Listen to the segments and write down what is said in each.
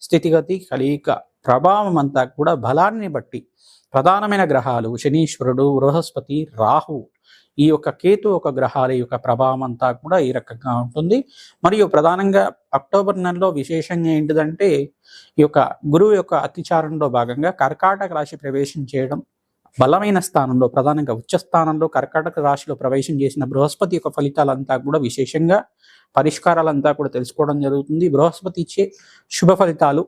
స్థితిగతి కలయిక ప్రభావం అంతా కూడా బలాన్ని బట్టి ప్రధానమైన గ్రహాలు శనీశ్వరుడు బృహస్పతి రాహు ఈ యొక్క కేతు ఒక గ్రహాల యొక్క ప్రభావం అంతా కూడా ఈ రకంగా ఉంటుంది. మరియు ప్రధానంగా అక్టోబర్ నెలలో విశేషంగా ఏంటిదంటే ఈ యొక్క గురువు యొక్క అతిచారంలో భాగంగా కర్కాటక రాశి ప్రవేశం చేయడం బలమైన స్థానంలో ప్రధానంగా ఉచ్చ స్థానంలో కర్కాటక రాశిలో ప్రవేశం చేసిన బృహస్పతి యొక్క ఫలితాలంతా కూడా విశేషంగా పరిష్కారాలంతా కూడా తెలుసుకోవడం జరుగుతుంది. బృహస్పతి ఇచ్చే శుభ ఫలితాలు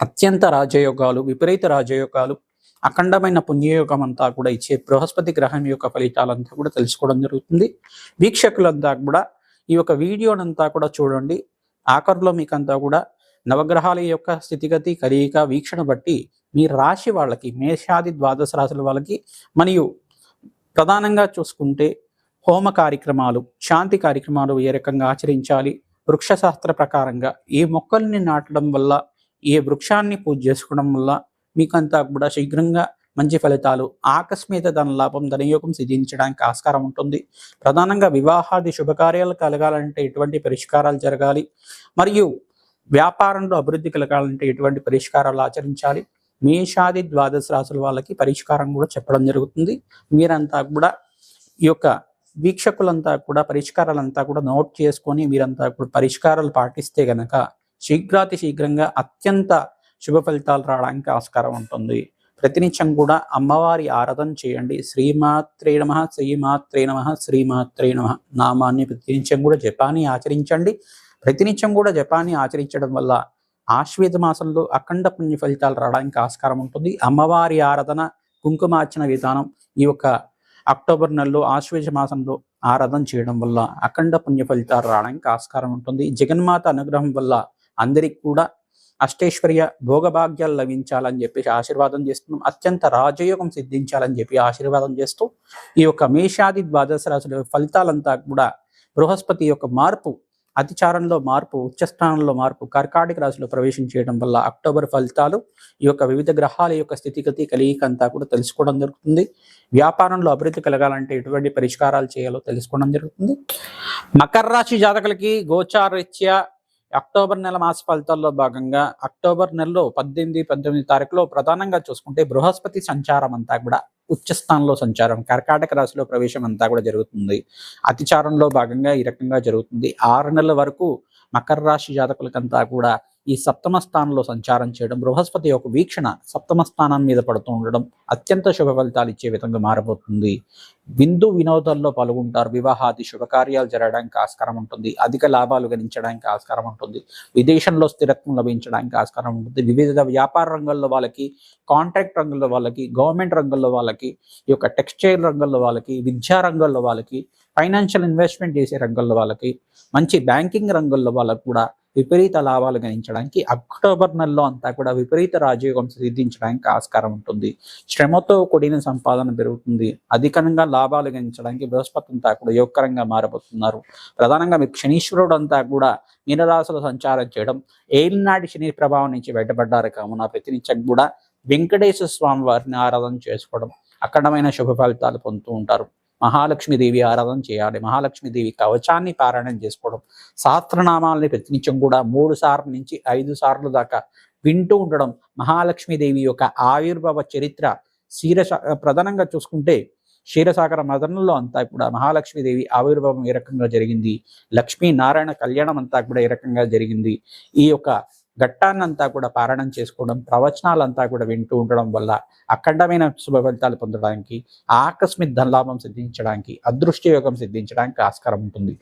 అత్యంత రాజయోగాలు విపరీత రాజయోగాలు అఖండమైన పుణ్యయోగం అంతా కూడా ఇచ్చే బృహస్పతి గ్రహం యొక్క ఫలితాలంతా కూడా తెలుసుకోవడం జరుగుతుంది. వీక్షకులంతా కూడా ఈ యొక్క వీడియోనంతా కూడా చూడండి. ఆఖరులో మీకంతా కూడా నవగ్రహాల యొక్క స్థితిగతి కలయిక వీక్షణ బట్టి మీ రాశి వాళ్ళకి మేషాది ద్వాదశ రాశుల వాళ్ళకి మరియు ప్రధానంగా చూసుకుంటే హోమ కార్యక్రమాలు శాంతి కార్యక్రమాలు ఏ రకంగా ఆచరించాలి వృక్షశాస్త్ర ప్రకారంగా ఏ మొక్కల్ని నాటడం వల్ల ఏ వృక్షాన్ని పూజ చేసుకోవడం వల్ల మీకంతా కూడా శీఘ్రంగా మంచి ఫలితాలు ఆకస్మిక ధన లాభం ధనయోగం సిద్ధించడానికి ఆస్కారం ఉంటుంది. ప్రధానంగా వివాహాది శుభకార్యాలు కలగాలంటే ఎటువంటి పరిష్కారాలు జరగాలి మరియు వ్యాపారంలో అభివృద్ధి కలగాలంటే ఎటువంటి పరిష్కారాలు ఆచరించాలి. మేషాది ద్వాదశ రాసుల వాళ్ళకి పరిష్కారం కూడా చెప్పడం జరుగుతుంది. మీరంతా కూడా ఈ యొక్క వీక్షకులంతా కూడా పరిష్కారాలంతా కూడా నోట్ చేసుకొని మీరంతా కూడా పరిష్కారాలు పాటిస్తే గనక శీఘ్రాతి శీఘ్రంగా అత్యంత శుభ ఫలితాలు రావడానికి ఆస్కారం ఉంటుంది. ప్రతినిత్యం కూడా అమ్మవారి ఆరాధన చేయండి. శ్రీమాత్రే నమ శ్రీమాత్రే నమ శ్రీమాత్రే నమ నామాన్ని ప్రతినిత్యం కూడా జపాన్ని ఆచరించండి. ప్రతినిత్యం కూడా జపాన్ని ఆచరించడం వల్ల ఆశ్వేత మాసంలో అఖండ పుణ్య ఫలితాలు రావడానికి ఆస్కారం ఉంటుంది. అమ్మవారి ఆరాధన కుంకుమార్చన విధానం ఈ యొక్క అక్టోబర్ నెలలో ఆశ్వేజ మాసంలో ఆరాధన చేయడం వల్ల అఖండ పుణ్య ఫలితాలు రావడానికి ఆస్కారం ఉంటుంది. జగన్మాత అనుగ్రహం వల్ల అందరికి కూడా అష్టైశ్వర్య భోగభాగ్యాలు లభించాలని చెప్పేసి ఆశీర్వాదం చేస్తున్నాం. అత్యంత రాజయోగం సిద్ధించాలని చెప్పి ఆశీర్వాదం చేస్తూ ఈ యొక్క మేషాది ద్వాదశ రాశుల ఫలితాలంతా కూడా బృహస్పతి యొక్క మార్పు అతిచారంలో మార్పు ఉచ్చస్థానంలో మార్పు కర్కాటక రాశిలో ప్రవేశం చేయడం వల్ల అక్టోబర్ ఫలితాలు ఈ యొక్క వివిధ గ్రహాల యొక్క స్థితిగతి కలిగిక అంతా కూడా తెలుసుకోవడం జరుగుతుంది. వ్యాపారంలో అభివృద్ధి కలగాలంటే ఎటువంటి పరిష్కారాలు చేయాలో తెలుసుకోవడం జరుగుతుంది. మకర రాశి జాతకులకి గోచారీత్యా అక్టోబర్ నెల మాస ఫలితాల్లో భాగంగా అక్టోబర్ నెలలో పద్దెనిమిది పంతొమ్మిది తారీఖులో ప్రధానంగా చూసుకుంటే బృహస్పతి సంచారం అంతా కూడా ఉచ్చస్థానంలో సంచారం కర్కాటక రాశిలో ప్రవేశం అంతా కూడా జరుగుతుంది. అతిచారంలో భాగంగా ఈ రకంగా జరుగుతుంది. ఆరు నెలల వరకు మకర రాశి జాతకులకంతా కూడా ఈ సప్తమ స్థానంలో సంచారం చేయడం బృహస్పతి యొక్క వీక్షణ సప్తమ స్థానం మీద పడుతూ ఉండడం అత్యంత శుభ ఫలితాలు ఇచ్చే విధంగా మారబోతుంది. విందు వినోదాల్లో పాల్గొంటారు. వివాహాది శుభకార్యాలు జరగడానికి ఆస్కారం ఉంటుంది. అధిక లాభాలు గణించడానికి ఆస్కారం ఉంటుంది. విదేశంలో స్థిరత్వం లభించడానికి ఆస్కారం ఉంటుంది. వివిధ వ్యాపార రంగంలో వాళ్ళకి కాంట్రాక్ట్ రంగంలో వాళ్ళకి గవర్నమెంట్ రంగంలో వాళ్ళకి ఈ యొక్క టెక్స్టైల్ రంగంలో వాళ్ళకి విద్యా రంగంలో వాళ్ళకి ఫైనాన్షియల్ ఇన్వెస్ట్మెంట్ చేసే రంగంలో వాళ్ళకి మంచి బ్యాంకింగ్ రంగంలో వాళ్ళకు కూడా విపరీత లాభాలు గణించడానికి అక్టోబర్ నెలలో అంతా కూడా విపరీత రాజయోగం సిద్ధించడానికి ఆస్కారం ఉంటుంది. శ్రమతో కూడిన సంపాదన పెరుగుతుంది. అధికంగా లాభాలు గణించడానికి బృహస్పతి అంతా కూడా యోగకరంగా మారబోతున్నారు. ప్రధానంగా మీకు శనీశ్వరుడు అంతా కూడా మీనరాశులు సంచారం చేయడం ఏలినాటి శని ప్రభావం నుంచి బయటపడ్డారు కావున ప్రతినిత్యం కూడా వెంకటేశ్వర స్వామి వారిని ఆరాధన చేసుకోవడం అఖండమైన శుభ ఫలితాలు పొందుతూ ఉంటారు. మహాలక్ష్మీదేవి ఆరాధన చేయాలి. మహాలక్ష్మీదేవి కవచాన్ని పారాయణం చేసుకోవడం సహస్రనామాలని ప్రతినిత్యం కూడా మూడు సార్లు నుంచి ఐదు సార్లు దాకా వింటూ ఉండడం మహాలక్ష్మీదేవి యొక్క ఆవిర్భావ చరిత్ర క్షీర ప్రధానంగా చూసుకుంటే క్షీరసాగర మదనంలో అంతా కూడా మహాలక్ష్మీదేవి ఆవిర్భావం ఏ రకంగా జరిగింది? లక్ష్మీ నారాయణ కళ్యాణం అంతా కూడా ఏ రకంగా జరిగింది? ఈ యొక్క ఘట్టాన్నంతా కూడా పారాయణం చేసుకోవడం ప్రవచనాలంతా కూడా వింటూ ఉండడం వల్ల అఖండమైన శుభ ఫలితాలు పొందడానికి ఆకస్మిక ధనలాభం సిద్ధించడానికి అదృష్ట యోగం సిద్ధించడానికి ఆస్కారం ఉంటుంది.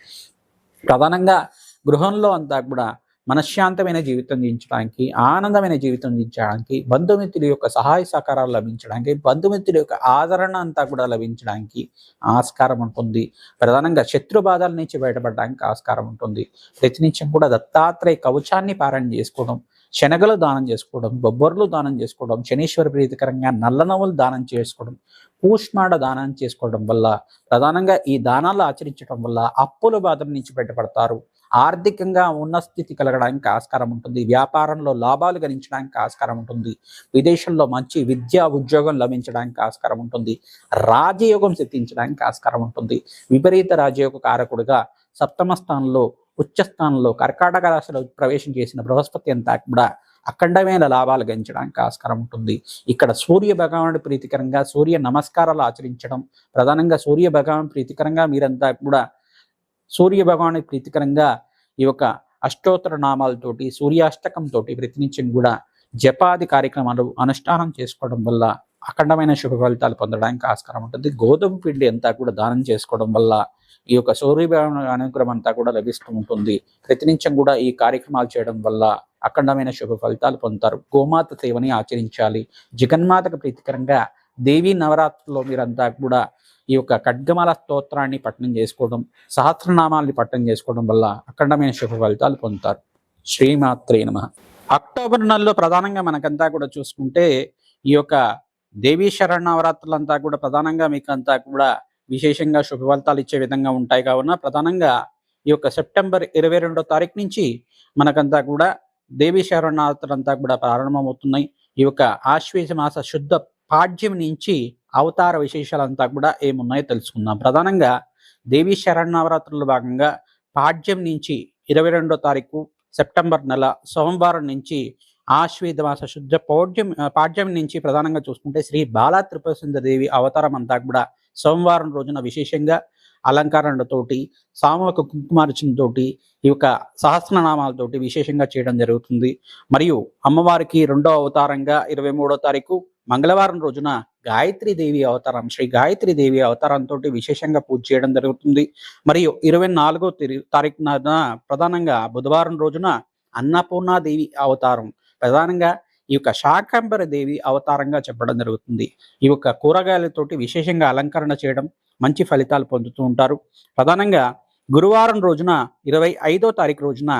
ప్రధానంగా గృహంలో అంతా కూడా మనశ్శాంతమైన జీవితం జీవించడానికి ఆనందమైన జీవితం జీవించడానికి బంధుమిత్రుల యొక్క సహాయ సహకారాలు లభించడానికి బంధుమిత్రుల యొక్క ఆదరణ అంతా కూడా లభించడానికి ఆస్కారం ఉంటుంది. ప్రధానంగా శత్రు బాధల నుంచి బయటపడడానికి ఆస్కారం ఉంటుంది. ప్రతినిత్యం కూడా దత్తాత్రేయ కవచాన్ని పారాయణ చేసుకోవడం శనగలు దానం చేసుకోవడం బొబ్బర్లు దానం చేసుకోవడం శనీశ్వర ప్రీతికరంగా నల్లనవ్వులు దానం చేసుకోవడం కూష్మాడ దానం చేసుకోవడం వల్ల ప్రధానంగా ఈ దానాలు ఆచరించడం వల్ల అప్పుల బాధల నుంచి బయటపడతారు. ఆర్థికంగా ఉన్న స్థితి కలగడానికి ఆస్కారం ఉంటుంది. వ్యాపారంలో లాభాలు గణించడానికి ఆస్కారం ఉంటుంది. విదేశంలో మంచి విద్యా ఉద్యోగం లభించడానికి ఆస్కారం ఉంటుంది. రాజయోగం సిద్ధించడానికి ఆస్కారం ఉంటుంది. విపరీత రాజయోగ కారకుడుగా సప్తమ స్థానంలో ఉచ్చస్థానంలో కర్కాటక రాశిలో ప్రవేశం చేసిన బృహస్పతి అంతా కూడా అఖండమైన లాభాలు గణించడానికి ఆస్కారం ఉంటుంది. ఇక్కడ సూర్య భగవానుడి ప్రీతికరంగా సూర్య నమస్కారాలు ఆచరించడం ప్రధానంగా సూర్య భగవాన్ ప్రీతికరంగా మీరంతా కూడా సూర్య భగవాని ప్రీతికరంగా ఈ యొక్క అష్టోత్తర నామాలతోటి సూర్యాష్టకంతో ప్రతినిత్యం కూడా జపాది కార్యక్రమాలు అనుష్ఠానం చేసుకోవడం వల్ల అఖండమైన శుభ ఫలితాలు పొందడానికి ఆస్కారం ఉంటుంది. గోధుమ పిండి అంతా కూడా దానం చేసుకోవడం వల్ల ఈ యొక్క సూర్యభవన అనుగ్రహం అంతా కూడా లభిస్తూ ఉంటుంది. ప్రతినిత్యం కూడా ఈ కార్యక్రమాలు చేయడం వల్ల అఖండమైన శుభ ఫలితాలు పొందుతారు. గోమాత సేవని ఆచరించాలి. జగన్మాతకు ప్రీతికరంగా దేవీ నవరాత్రుల్లో మీరంతా కూడా ఈ యొక్క ఖడ్గమాల స్తోత్రాన్ని పట్టణం చేసుకోవడం సహస్రనామాల్ని పట్టణం చేసుకోవడం వల్ల అఖండమైన శుభ ఫలితాలు పొందుతారు. శ్రీమాత్రే నమ. అక్టోబర్ నెలలో ప్రధానంగా మనకంతా కూడా చూసుకుంటే ఈ యొక్క దేవీ శరణవరాత్రులంతా కూడా ప్రధానంగా మీకు అంతా కూడా విశేషంగా శుభ ఫలితాలు ఇచ్చే విధంగా ఉంటాయి. కావున ప్రధానంగా ఈ యొక్క సెప్టెంబర్ ఇరవై రెండో తారీఖు నుంచి మనకంతా కూడా దేవీ శరణావరాత్రులంతా కూడా ప్రారంభమవుతున్నాయి. ఈ యొక్క ఆశ్వేజ మాస శుద్ధ పాడ్యం నుంచి అవతార విశేషాలంతా కూడా ఏమున్నాయో తెలుసుకుందాం. ప్రధానంగా దేవీ శరణవరాత్రుల భాగంగా పాడ్యం నుంచి ఇరవై రెండో తారీఖు సెప్టెంబర్ నెల సోమవారం నుంచి ఆశ్వేద మాస శుద్ధ పౌడ్యం పాడ్యం నుంచి ప్రధానంగా చూసుకుంటే శ్రీ బాలా త్రిపురసుందరదేవి దేవి అవతారం అంతా కూడా సోమవారం రోజున విశేషంగా అలంకరణలతోటి సామూహిక కుంకుమార్చనతోటి ఈ యొక్క సహస్రనామాలతోటి విశేషంగా చేయడం జరుగుతుంది. మరియు అమ్మవారికి రెండో అవతారంగా ఇరవై మూడో తారీఖు మంగళవారం రోజున గాయత్రి దేవి అవతారం శ్రీ గాయత్రి దేవి అవతారంతో విశేషంగా పూజ చేయడం జరుగుతుంది. మరియు ఇరవై నాలుగో తారీఖున ప్రధానంగా బుధవారం రోజున అన్నపూర్ణాదేవి అవతారం. ప్రధానంగా ఈ యొక్క శాకంబర దేవి అవతారంగా చెప్పడం జరుగుతుంది. ఈ యొక్క కూరగాయలతోటి విశేషంగా అలంకరణ చేయడం మంచి ఫలితాలు పొందుతూ ఉంటారు. ప్రధానంగా గురువారం రోజున ఇరవై ఐదో తారీఖు రోజున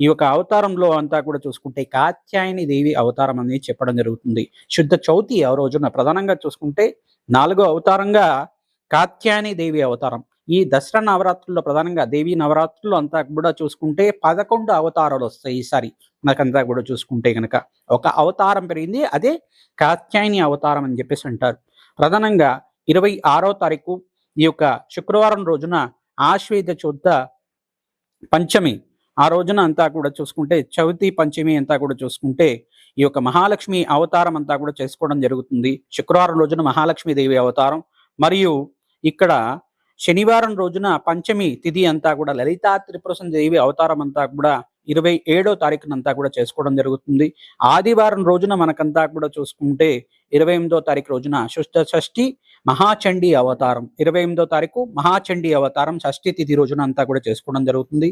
ఈ యొక్క అవతారంలో అంతా కూడా చూసుకుంటే కాత్యాయని దేవి అవతారం అనేది చెప్పడం జరుగుతుంది. శుద్ధ చౌతి ఆ రోజున ప్రధానంగా చూసుకుంటే నాలుగో అవతారంగా కాత్యాయని దేవి అవతారం. ఈ దసరా నవరాత్రుల్లో ప్రధానంగా దేవి నవరాత్రులు అంతా కూడా చూసుకుంటే పదకొండు అవతారాలు వస్తాయి ఈసారి. మనకంతా కూడా చూసుకుంటే కనుక ఒక అవతారం పెరిగింది అదే కాత్యాయని అవతారం అని చెప్పేసి అంటారు. ప్రధానంగా ఇరవై ఆరో తారీఖు ఈ యొక్క శుక్రవారం రోజున ఆశ్వేద చూద్ద పంచమి ఆ రోజున అంతా కూడా చూసుకుంటే చవితి పంచమి అంతా కూడా చూసుకుంటే ఈ యొక్క మహాలక్ష్మి అవతారం అంతా కూడా చేసుకోవడం జరుగుతుంది. శుక్రవారం రోజున మహాలక్ష్మి దేవి అవతారం. మరియు ఇక్కడ శనివారం రోజున పంచమి తిథి అంతా కూడా లలితా త్రిపురసం దేవి అవతారం అంతా కూడా ఇరవై ఏడో తారీఖునంతా కూడా చేసుకోవడం జరుగుతుంది. ఆదివారం రోజున మనకంతా కూడా చూసుకుంటే ఇరవై ఎనిమిదో తారీఖు రోజున శుష్ట షష్ఠి మహాచండీ అవతారం. ఇరవై ఎనిమిదో తారీఖు మహాచండీ అవతారం. షష్ఠి తిథి రోజున అంతా కూడా చేసుకోవడం జరుగుతుంది.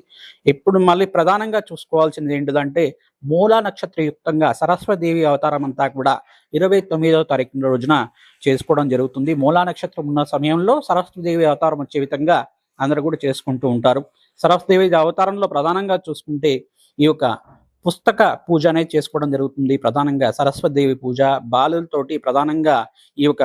ఇప్పుడు మళ్ళీ ప్రధానంగా చూసుకోవాల్సింది ఏంటిదంటే మూలా నక్షత్రయుక్తంగా సరస్వదేవి అవతారం అంతా కూడా ఇరవై తొమ్మిదో తారీఖు రోజున చేసుకోవడం జరుగుతుంది. మూలా నక్షత్రం ఉన్న సమయంలో సరస్వదేవి అవతారం వచ్చే విధంగా అందరూ కూడా చేసుకుంటూ ఉంటారు. సరస్వదేవి అవతారంలో ప్రధానంగా చూసుకుంటే ఈ యొక్క పుస్తక పూజ అనేది చేసుకోవడం జరుగుతుంది. ప్రధానంగా సరస్వదేవి పూజ బాలులతోటి ప్రధానంగా ఈ యొక్క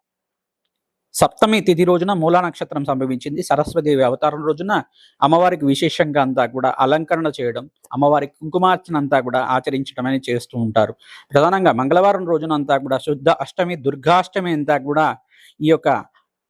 సప్తమి తిథి రోజున మూలా నక్షత్రం సంభవించింది. సరస్వదేవి అవతారం రోజున అమ్మవారికి విశేషంగా అంతా కూడా అలంకరణ చేయడం అమ్మవారికి కుంకుమార్చన అంతా కూడా ఆచరించడం అని చేస్తూ ఉంటారు. ప్రధానంగా మంగళవారం రోజున అంతా కూడా శుద్ధ అష్టమి దుర్గాష్టమి అంతా కూడా ఈ యొక్క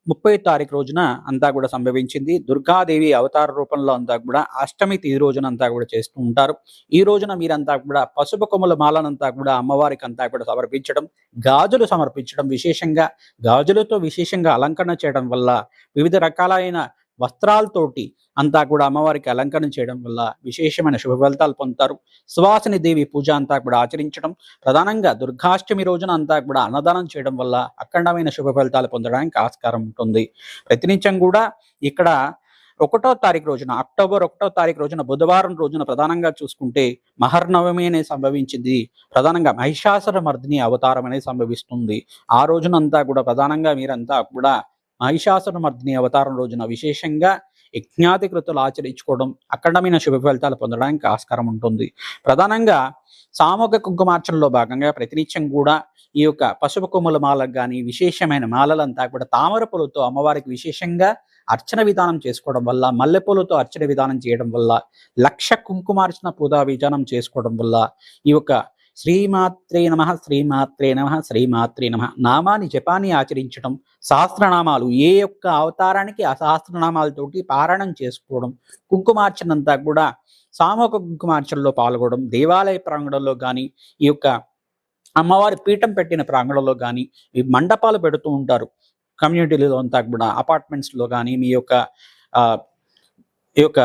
ముప్పై తారీఖు రోజున అంతా కూడా సంభవించింది. దుర్గాదేవి అవతార రూపంలో అంతా కూడా అష్టమి ఈ రోజున అంతా కూడా చేస్తూ ఉంటారు. ఈ రోజున మీరంతా కూడా పసుపు కొమ్మల మాలనంతా కూడా అమ్మవారికి అంతా కూడా సమర్పించడం గాజులు సమర్పించడం విశేషంగా గాజులతో విశేషంగా అలంకరణ చేయడం వల్ల వివిధ రకాలైన వస్త్రాలతోటి అంతా కూడా అమ్మవారికి అలంకరణ చేయడం వల్ల విశేషమైన శుభ ఫలితాలు పొందుతారు. సువాసిని దేవి పూజ అంతా కూడా ఆచరించడం ప్రధానంగా దుర్గాష్టమి రోజున అంతా కూడా అన్నదానం చేయడం వల్ల అఖండమైన శుభ ఫలితాలు పొందడానికి ఆస్కారం ఉంటుంది. ప్రతినిత్యం కూడా ఇక్కడ ఒకటో తారీఖు రోజున అక్టోబర్ ఒకటో తారీఖు రోజున బుధవారం రోజున ప్రధానంగా చూసుకుంటే మహర్నవమి అనేది సంభవించింది. ప్రధానంగా మహిషాసుర మర్దిని అవతారం అనేది సంభవిస్తుంది. ఆ రోజునంతా కూడా ప్రధానంగా మీరంతా కూడా మర్దిని అవతారం రోజున విశేషంగా యజ్ఞాధికృతులు ఆచరించుకోవడం అఖండమైన శుభ ఫలితాలు పొందడానికి ఆస్కారం ఉంటుంది. ప్రధానంగా సామూహిక కుంకుమార్చనలో భాగంగా ప్రతినిత్యం కూడా ఈ యొక్క పసుపు కొమ్ముల మాలకు కానీ విశేషమైన మాలలంతా కూడా తామర పూలతో అమ్మవారికి విశేషంగా అర్చన విధానం చేసుకోవడం వల్ల మల్లెపూలతో అర్చన విధానం చేయడం వల్ల లక్ష కుంకుమార్చన పూజా విధానం చేసుకోవడం వల్ల ఈ యొక్క శ్రీమాత్రే నమ శ్రీమాత్రే నమ శ్రీమాత్రే నమ. నామాన్ని జపాన్ని ఆచరించడం సహస్రనామాలు ఏ యొక్క అవతారానికి ఆ సహస్రనామాలతోటి పారాయణం చేసుకోవడం కుంకుమార్చనంతా కూడా సామూహిక కుంకుమార్చనలో పాల్గొనడం దేవాలయ ప్రాంగణంలో కానీ ఈ యొక్క అమ్మవారి పీఠం పెట్టిన ప్రాంగణంలో కానీ ఈ మండపాలు పెడుతూ ఉంటారు. కమ్యూనిటీలో అంతా కూడా అపార్ట్మెంట్స్లో కానీ మీ యొక్క ఈ యొక్క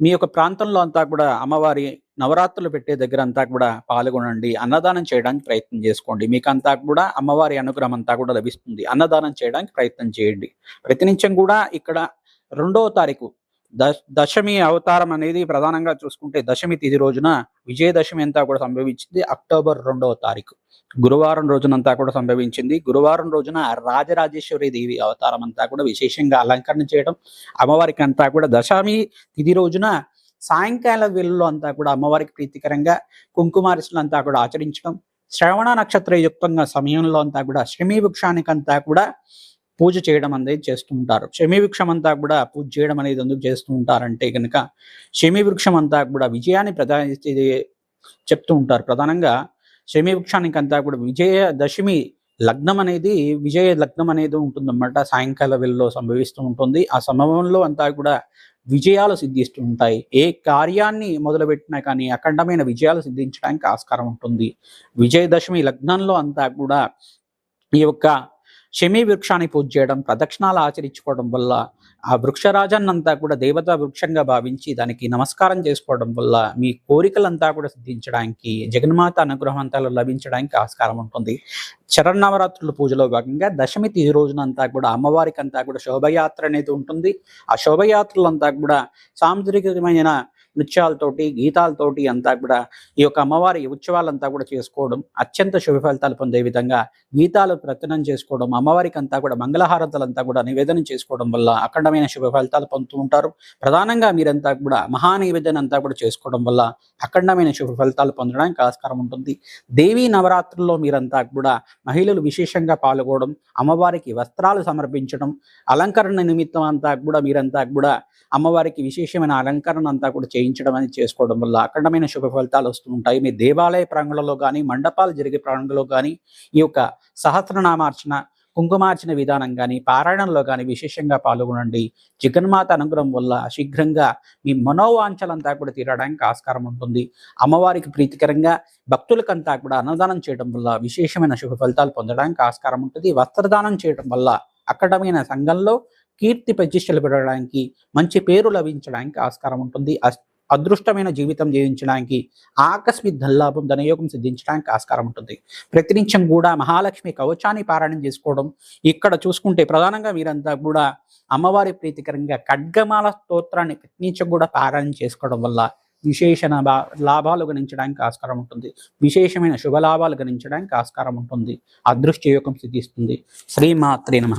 మీ యొక్క ప్రాంతంలో అంతా కూడా అమ్మవారి నవరాత్రులు పెట్టే దగ్గర అంతా కూడా పాల్గొనండి. అన్నదానం చేయడానికి ప్రయత్నం చేసుకోండి. మీకు అంతా కూడా అమ్మవారి అనుగ్రహం అంతా కూడా లభిస్తుంది. అన్నదానం చేయడానికి ప్రయత్నం చేయండి. ప్రతినిత్యం కూడా ఇక్కడ రెండవ తారీఖు దశమి అవతారం అనేది ప్రధానంగా చూసుకుంటే దశమి తిథి రోజున విజయదశమి అంతా కూడా సంభవించింది అక్టోబర్ రెండవ తారీఖు. గురువారం రోజునంతా కూడా సంభవించింది. గురువారం రోజున రాజరాజేశ్వరి దేవి అవతారం అంతా కూడా విశేషంగా అలంకరణ చేయడం అమ్మవారికి అంతా కూడా దశమి తిథి రోజున సాయంకాల వేళల్లో అంతా కూడా అమ్మవారికి ప్రీతికరంగా కుంకుమార్చనలు అంతా కూడా ఆచరించడం శ్రవణ నక్షత్ర యుక్తంగా సమయంలో అంతా కూడా శ్రమీ వృక్షానికంతా కూడా పూజ చేయడం అనేది చేస్తూ ఉంటారు శమీ వృక్షం అంతా కూడా పూజ చేయడం అనేది ఎందుకు చేస్తూ ఉంటారంటే కనుక శమీ వృక్షం అంతా కూడా విజయాన్ని ప్రధాన చెప్తూ ఉంటారు. ప్రధానంగా శమీ వృక్షానికి అంతా కూడా విజయ దశమి లగ్నం అనేది విజయ లగ్నం అనేది ఉంటుందన్నమాట. సాయంకాల వేళలో సంభవిస్తూ ఉంటుంది. ఆ సమయంలో అంతా కూడా విజయాలు సిద్ధిస్తూ ఉంటాయి. ఏ కార్యాన్ని మొదలుపెట్టినా కానీ అఖండమైన విజయాలు సిద్ధించడానికి ఆస్కారం ఉంటుంది. విజయదశమి లగ్నంలో అంతా కూడా ఈ యొక్క శమీ వృక్షాన్ని పూజ చేయడం ప్రదక్షిణాలు ఆచరించుకోవడం వల్ల ఆ వృక్షరాజన్నంతా కూడా దేవతా వృక్షంగా భావించి దానికి నమస్కారం చేసుకోవడం వల్ల మీ కోరికలంతా కూడా సిద్ధించడానికి జగన్మాత అనుగ్రహం అంతా లభించడానికి ఆస్కారం ఉంటుంది. శరన్నవరాత్రుల పూజలో భాగంగా దశమి తిథి రోజునంతా కూడా అమ్మవారికి అంతా కూడా శోభయాత్ర అనేది ఉంటుంది. ఆ శోభయాత్రలంతా కూడా సాంస్కృతికమైన నృత్యాలతోటి గీతాలతోటి అంతా కూడా ఈ యొక్క అమ్మవారి ఉత్సవాలంతా కూడా చేసుకోవడం అత్యంత శుభ ఫలితాలు పొందే విధంగా గీతాలు ప్రకటన చేసుకోవడం అమ్మవారికి అంతా కూడా మంగళహారతలంతా కూడా నివేదన చేసుకోవడం వల్ల అఖండమైన శుభ ఫలితాలు పొందుతూ ఉంటారు. ప్రధానంగా మీరంతా కూడా మహా నివేదన అంతా కూడా చేసుకోవడం వల్ల అఖండమైన శుభ ఫలితాలు పొందడానికి ఆస్కారం ఉంటుంది. దేవీ నవరాత్రుల్లో మీరంతా కూడా మహిళలు విశేషంగా పాల్గొనడం అమ్మవారికి వస్త్రాలు సమర్పించడం అలంకరణ నిమిత్తం అంతా కూడా మీరంతా కూడా అమ్మవారికి విశేషమైన అలంకరణ అంతా కూడా చేయించడం అనేది చేసుకోవడం వల్ల అఖండమైన శుభ ఫలితాలు వస్తూ ఉంటాయి. మీ దేవాలయ ప్రాంగణంలో కానీ మండపాలు జరిగే ప్రాంగణంలో కానీ ఈ యొక్క సహస్రనామార్చన కుంకుమార్చన విధానం కానీ పారాయణంలో కానీ విశేషంగా పాల్గొనండి. జగన్మాత అనుగ్రహం వల్ల శీఘ్రంగా మీ మనోవాంఛలంతా కూడా తీరడానికి ఆస్కారం ఉంటుంది. అమ్మవారికి ప్రీతికరంగా భక్తులకంతా కూడా అన్నదానం చేయడం వల్ల విశేషమైన శుభ ఫలితాలు పొందడానికి ఆస్కారం ఉంటుంది. వస్త్రదానం చేయడం వల్ల అక్కడమైన సంఘంలో కీర్తి ప్రతిష్టలు పెరగడానికి మంచి పేరు లభించడానికి ఆస్కారం ఉంటుంది. అదృష్టమైన జీవితం జీవించడానికి ఆకస్మిక ధనలాభం ధనయోగం సిద్ధించడానికి ఆస్కారం ఉంటుంది. ప్రతినిత్యం కూడా మహాలక్ష్మి కవచాన్ని పారాయణం చేసుకోవడం ఇక్కడ చూసుకుంటే ప్రధానంగా మీరంతా కూడా అమ్మవారి ప్రీతికరంగా ఖడ్గమాల స్తోత్రాన్ని ప్రతినిత్యం కూడా పారాయణం చేసుకోవడం వల్ల విశేషణ లాభాలు గణించడానికి ఆస్కారం ఉంటుంది. విశేషమైన శుభ లాభాలు గణించడానికి ఆస్కారం ఉంటుంది. అదృష్ట యోగం సిద్ధిస్తుంది. శ్రీమాత్రే నమ.